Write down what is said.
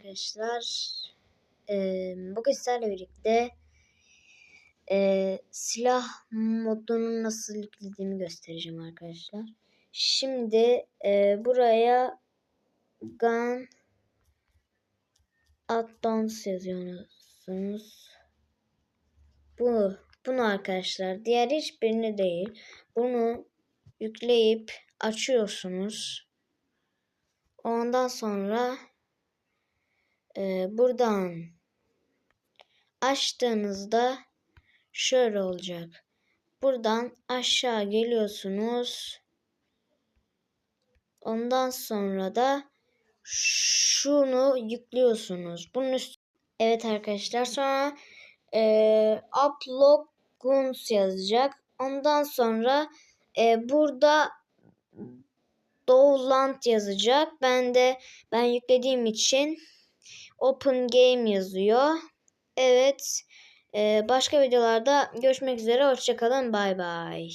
arkadaşlar. Ee, bugün sizlerle birlikte e, silah modunu nasıl yüklediğimi göstereceğim arkadaşlar. Şimdi e, buraya gun addons yazıyorsunuz. Bu, bunu arkadaşlar. Diğer hiçbirini değil. Bunu yükleyip açıyorsunuz. Ondan sonra e, buradan açtığınızda şöyle olacak. Buradan aşağı geliyorsunuz. Ondan sonra da şunu yüklüyorsunuz. Bunun üstü Evet arkadaşlar sonra e, upload guns yazacak. Ondan sonra e, burada Dowland yazacak. Ben de ben yüklediğim için Open Game yazıyor. Evet. Ee, başka videolarda görüşmek üzere. Hoşçakalın. Bay bay.